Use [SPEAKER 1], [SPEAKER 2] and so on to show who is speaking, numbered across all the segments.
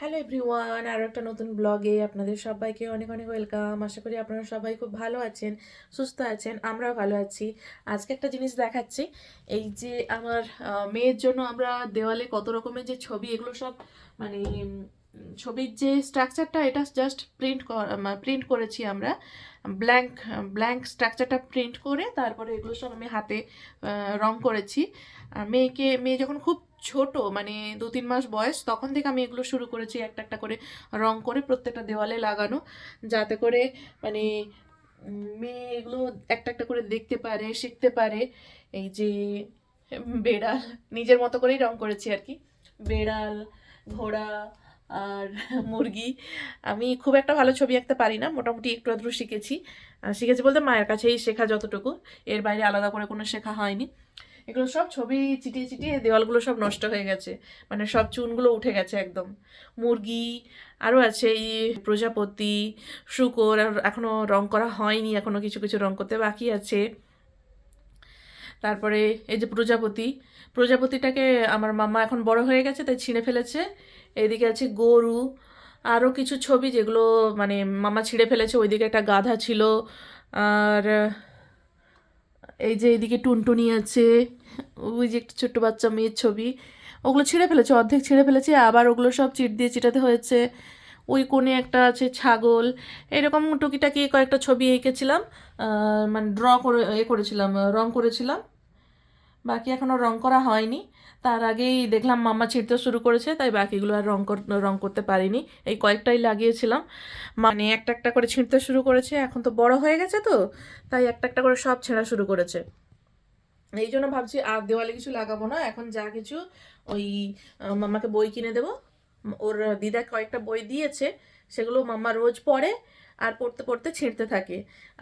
[SPEAKER 1] Hello everyone আরও একটা নতুন ব্লগে আপনাদের সবাইকে অনেক অনেক ওয়েলকাম আশা করি আপনারা সবাই খুব ভালো আছেন, সুস্থ আছেন, আমরাও ভালো আছি। আজকে একটা জিনিস দেখাচ্ছি। এই যে আমার মেয়ের জন্য আমরা দেওয়ালে কত রকমের যে ছবি, এগুলো সব মানে ছবির যে স্ট্রাকচারটা এটা জাস্ট প্রিন্ট প্রিন্ট করেছি আমরা। ব্ল্যাঙ্ক ব্ল্যাঙ্ক স্ট্রাকচারটা প্রিন্ট করে তারপরে এগুলো সব আমি হাতে রং করেছি। আর মেয়েকে, মেয়ে যখন খুব ছোট মানে দু তিন মাস বয়স, তখন থেকে আমি এগুলো শুরু করেছি একটা একটা করে রং করে প্রত্যেকটা দেওয়ালে লাগানো, যাতে করে মানে মেয়ে এগুলো একটা একটা করে দেখতে পারে, শিখতে পারে। এই যে বেড়াল, নিজের মতো করেই রং করেছি আর কি। বেড়াল, ঘোড়া আর মুরগি, আমি খুব একটা ভালো ছবি আঁকতে পারি না, মোটামুটি একটু আধটু শিখেছি। শিখেছি বলতে মায়ের কাছেই শেখা যতটুকু, এর বাইরে আলাদা করে কোনো শেখা হয়নি। এগুলো সব ছবি চিটিয়ে চিটিয়ে দেওয়ালগুলো সব নষ্ট হয়ে গেছে। মানে সব চুনগুলো উঠে গেছে একদম। মুরগি আরও আছে এই প্রজাপতি, শুকর, আর এখনও রং করা হয়নি এখনও কিছু কিছু রং করতে বাকি আছে। তারপরে এই যে প্রজাপতি, প্রজাপতিটাকে আমার মামা এখন বড় হয়ে গেছে, তাই ছিঁড়ে ফেলেছে। এদিকে আছে গরু আরও কিছু ছবি যেগুলো মানে মামা ছিঁড়ে ফেলেছে, ওইদিকে একটা গাধা ছিল। আর এই যে এইদিকে টুনটুনি আছে, ওই যে একটা ছোট্ট বাচ্চা মেয়ের ছবি, ওগুলো ছিঁড়ে ফেলেছে, অর্ধেক ছিঁড়ে ফেলেছে, আবার ওগুলো সব চিট দিয়ে চিটাতে হয়েছে। ওই কোণে একটা আছে ছাগল, এরকম টুকিটাকি কয়েকটা ছবি এঁকেছিলাম মানে ড্র করে, এ করেছিলাম, রং করেছিলাম। বাকি এখনও রং করা হয়নি। তার আগেই দেখলাম মাম্মা ছিঁড়তে শুরু করেছে, তাই বাকিগুলো আর রং রং করতে পারিনি। এই কয়েকটাই লাগিয়েছিলাম। মানে একটা একটা করে ছিঁড়তে শুরু করেছে, এখন তো বড় হয়ে গেছে তো, তাই একটা একটা করে সব ছেঁড়া শুরু করেছে। এই জন্য ভাবছি আর দেওয়ালে কিছু লাগাবো না, এখন যা কিছু ওই মাম্মাকে বই কিনে দেবো। ওর দিদা কয়েকটা বই দিয়েছে, সেগুলো মাম্মা রোজ পড়ে আর পড়তে পড়তে ছিঁড়তে থাকে।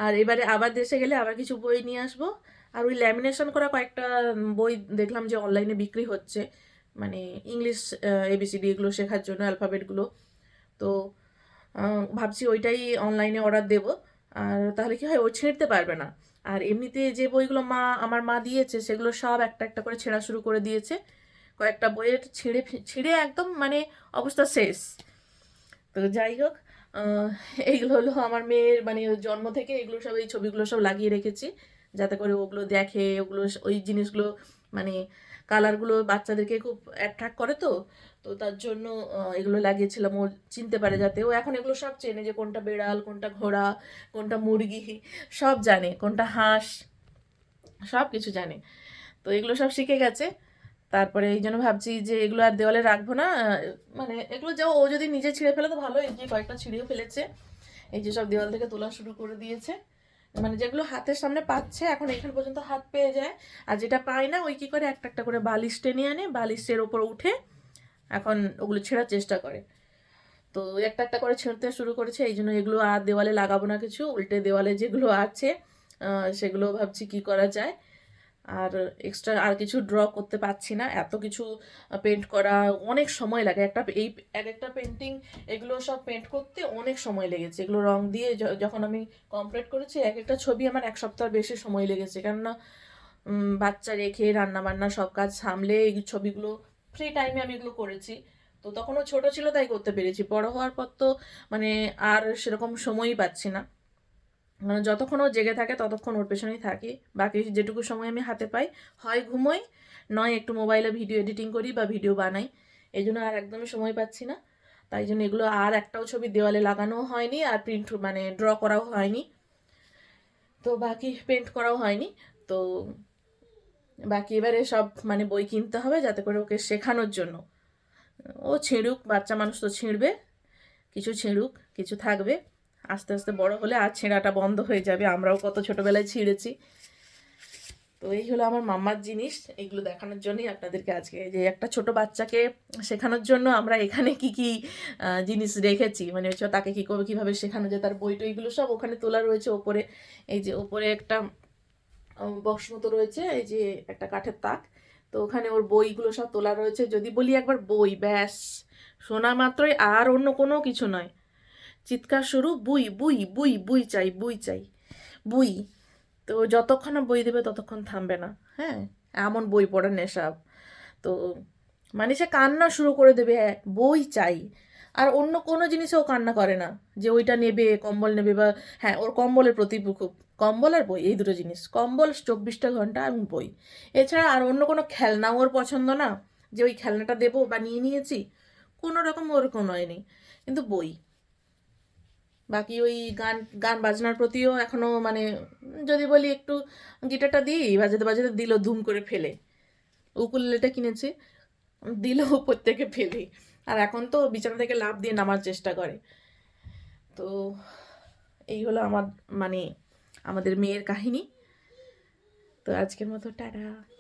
[SPEAKER 1] আর এবারে আবার দেশে গেলে আবার কিছু বই নিয়ে আসব। আর ওই ল্যামিনেশন করা কয়েকটা বই দেখলাম যে অনলাইনে বিক্রি হচ্ছে। মানে ইংলিশ এবিসিডি এগুলো শেখার জন্য অ্যালফাবেটগুলো তো ভাবছি ওইটাই অনলাইনে অর্ডার দেব। আর তাহলে কি হয়, ও ছিঁড়তে পারবে না। আর এমনিতে যে বইগুলো মা, আমার মা দিয়েছে, সেগুলো সব একটা একটা করে ছেঁড়া শুরু করে দিয়েছে। কয়েকটা বইয়ের ছিঁড়ে ছিঁড়ে একদম মানে অবস্থা শেষ। তো যাই হোক এইগুলো হলো আমার মেয়ের মানে জন্ম থেকে এগুলো সব, এই ছবিগুলো সব লাগিয়ে রেখেছি। যাতে করে ওগুলো দেখে, ওগুলো ওই জিনিসগুলো মানে কালারগুলো বাচ্চাদেরকে খুব অ্যাট্রাক্ট করে তো। তো তার জন্য এগুলো লাগিয়েছিলাম। ও চিনতে পারে যাতে, ও এখন এগুলো সব চেনে যে কোনটা বেড়াল, কোনটা ঘোড়া, কোনটা মুরগি, সব জানে, কোনটা হাঁস, সব কিছু জানে। তো এগুলো সব শিখে গেছে। তারপরে এই জন্য ভাবছি যে এগুলো আর দেওয়ালে রাখব না মানে এগুলো যা, ও যদি নিজে ছিঁড়ে ফেলে তো ভালো এই যে কয়েকটা ছিঁড়েও ফেলেছে। এই যে সব দেওয়াল থেকে তোলা শুরু করে দিয়েছে। মানে যেগুলো হাতের সামনে পাচ্ছে, এখন এখান পর্যন্ত হাত পেয়ে যায়। আর যেটা পায় না, ওই কী করে? একটা একটা করে বালিশ টেনে আনে, বালিশের ওপর উঠে এখন ওগুলো ছেঁড়ার চেষ্টা করে। তো একটা একটা করে ছেঁড়তে শুরু করেছে, এই জন্য এগুলো আর দেওয়ালে লাগাবো না কিছু, উল্টে দেওয়ালে যেগুলো আছে সেগুলো ভাবছি কি করা যায়। আর এক্সট্রা আর কিছু ড্র করতে পারছি না। এত কিছু পেন্ট করা অনেক সময় লাগে। একটা এই এক একটা পেন্টিং এগুলো সব পেন্ট করতে অনেক সময় লেগেছে। এগুলো রং দিয়ে যখন আমি কমপ্লিট করেছি, এক একটা ছবি আমার এক সপ্তাহ বেশি সময় লেগেছে। কেননা বাচ্চা রেখে রান্না বান্না সব কাজ সামলে এই ছবিগুলো ফ্রি টাইমে আমি এগুলো করেছি। তো তখনও ছোট ছিল, তাই করতে পেরেছি। বড় হওয়ার পর তো মানে আর সেরকম সময়ই পাচ্ছি না। মানে যতক্ষণ ও জেগে থাকে, ততক্ষণ ওর পেছনেই থাকি। বাকি যেটুকু সময় আমি হাতে পাই, হয় ঘুমোই, নয় একটু মোবাইলে ভিডিও এডিটিং করি বা ভিডিও বানাই। এই জন্য আর একদমই সময় পাচ্ছি না। তাই জন্য এগুলো আর একটাও ছবি দেওয়ালে লাগানোও হয়নি, আর প্রিন্ট মানে ড্র করাও হয়নি। তো বাকি পেন্ট করাও হয়নি। তো বাকি এবারে সব মানে বই কিনতে হবে যাতে করে ওকে শেখানোর জন্য। ও ছিঁড়ুক, বাচ্চা মানুষ তো ছিঁড়বে, কিছু ছিঁড়ুক, কিছু থাকবে। আস্তে আস্তে বড় হলে আর ছেঁড়াটা বন্ধ হয়ে যাবে। আমরাও কত ছোটবেলায় ছিঁড়েছি। তো এই হলো আমার মাম্মার জিনিস। এগুলো দেখানোর জন্যই আপনাদেরকে আজকে যে একটা ছোট বাচ্চাকে শেখানোর জন্য আমরা এখানে কি কি জিনিস রেখেছি। মানে হচ্ছে তাকে কী করে কীভাবে শেখানো যায়, তার বই টইগুলো সব ওখানে তোলা রয়েছে ওপরে। এই যে ওপরে একটা বক্স মতো রয়েছে, এই যে একটা কাঠের তাক। তো ওখানে ওর বইগুলো সব তোলা রয়েছে। যদি বলি একবার বই, ব্যাস। শোনা মাত্রই আর অন্য কোনো কিছু নয়। চিৎকার শুরু, বুই বুই বুই বুই চাই বুই চাই, বুই। তো যতক্ষণ না বই দেবে ততক্ষণ থামবে না হ্যাঁ? এমন বই পড়ার নেশা। তো মানে সে কান্না শুরু করে দেবে বই চাই। আর অন্য কোনো জিনিসেও কান্না করে না, যে ওইটা নেবে, কম্বল নেবে বা হ্যাঁ ওর কম্বলের প্রতি খুব। কম্বল আর বই, এই দুটো জিনিস। কম্বল, চব্বিশটা ঘণ্টা এবং বই। এছাড়া আর অন্য কোনো খেলনা ওর পছন্দ না, যে ওই খেলনাটা দেবো বা নিয়ে নিয়েছি। কোনো রকম ওর কোনো নেই। কিন্তু বই বাকি ওই গান গান বাজনার প্রতিও এখনও মানে যদি বলি একটু গিটারটা দিই, বাজাতে বাজাতে দিল ধুম করে ফেলে। উকুলেলেটা কিনেছে, দিল উপর থেকে ফেলে। আর এখন তো বিছানা থেকে লাফ দিয়ে নামার চেষ্টা করে। তো এই হলো আমার মানে আমাদের মেয়ের কাহিনী। তো আজকের মতো, টাটা।